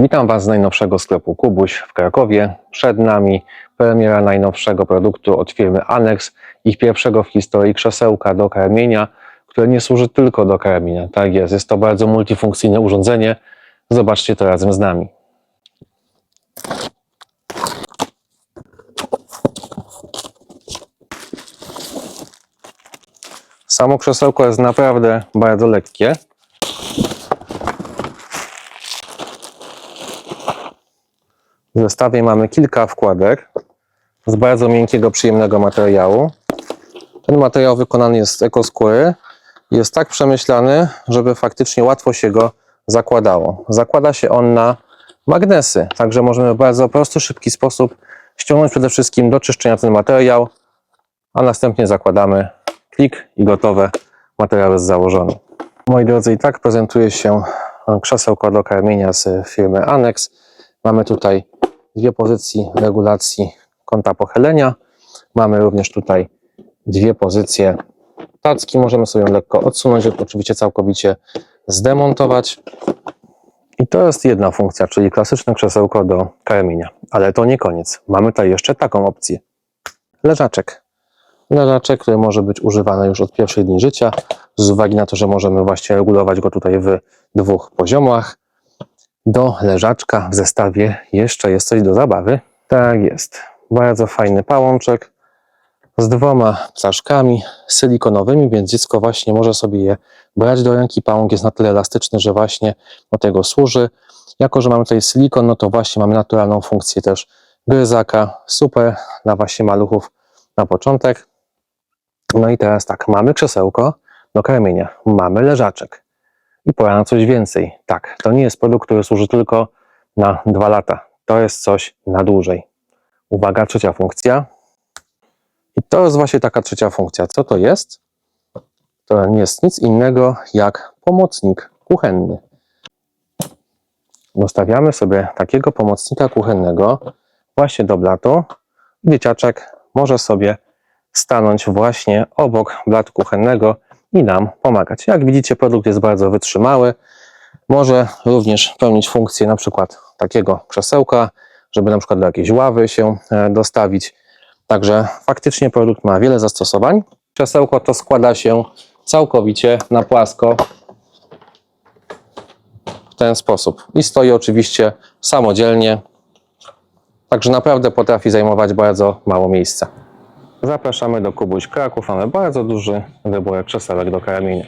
Witam Was z najnowszego sklepu Kubuś w Krakowie. Przed nami premiera najnowszego produktu od firmy Annex, ich pierwszego w historii krzesełka do karmienia, które nie służy tylko do karmienia. Tak jest, jest to bardzo multifunkcyjne urządzenie. Zobaczcie to razem z nami. Samo krzesełko jest naprawdę bardzo lekkie. W zestawie mamy kilka wkładek z bardzo miękkiego, przyjemnego materiału. Ten materiał wykonany jest z ekoskóry. Jest tak przemyślany, żeby faktycznie łatwo się go zakładało. Zakłada się on na magnesy, także możemy w bardzo prosty, szybki sposób ściągnąć przede wszystkim do czyszczenia ten materiał, a następnie zakładamy klik i gotowe. Materiał jest założony. Moi drodzy, i tak prezentuje się krzesełko do karmienia z firmy Annex. Mamy tutaj dwie pozycje regulacji kąta pochylenia. Mamy również tutaj dwie pozycje tacki. Możemy sobie ją lekko odsunąć, oczywiście całkowicie zdemontować. I to jest jedna funkcja, czyli klasyczne krzesełko do karmienia. Ale to nie koniec. Mamy tutaj jeszcze taką opcję. Leżaczek. Leżaczek, który może być używany już od pierwszych dni życia, z uwagi na to, że możemy właśnie regulować go tutaj w dwóch poziomach. Do leżaczka w zestawie jeszcze jest coś do zabawy. Tak jest. Bardzo fajny pałączek z dwoma ptaszkami silikonowymi, więc dziecko właśnie może sobie je brać do ręki. Pałąk jest na tyle elastyczny, że właśnie do tego służy. Jako, że mamy tutaj silikon, no to właśnie mamy naturalną funkcję też gryzaka. Super dla właśnie maluchów na początek. No i teraz tak, mamy krzesełko do karmienia, mamy leżaczek i pora na coś więcej. Tak, to nie jest produkt, który służy tylko na dwa lata. To jest coś na dłużej. Uwaga, trzecia funkcja. I to jest właśnie taka trzecia funkcja. Co to jest? To nie jest nic innego jak pomocnik kuchenny. Dostawiamy sobie takiego pomocnika kuchennego właśnie do blatu. Dzieciaczek może sobie stanąć właśnie obok blatu kuchennego i nam pomagać. Jak widzicie, produkt jest bardzo wytrzymały. Może również pełnić funkcję na przykład takiego krzesełka, żeby na przykład do jakiejś ławy się e, dostawić. Także faktycznie produkt ma wiele zastosowań. Krzesełko to składa się całkowicie na płasko w ten sposób i stoi oczywiście samodzielnie. Także naprawdę potrafi zajmować bardzo mało miejsca. Zapraszamy do Kubuś Kraków. Mamy bardzo duży wybór krzesełek do karmienia.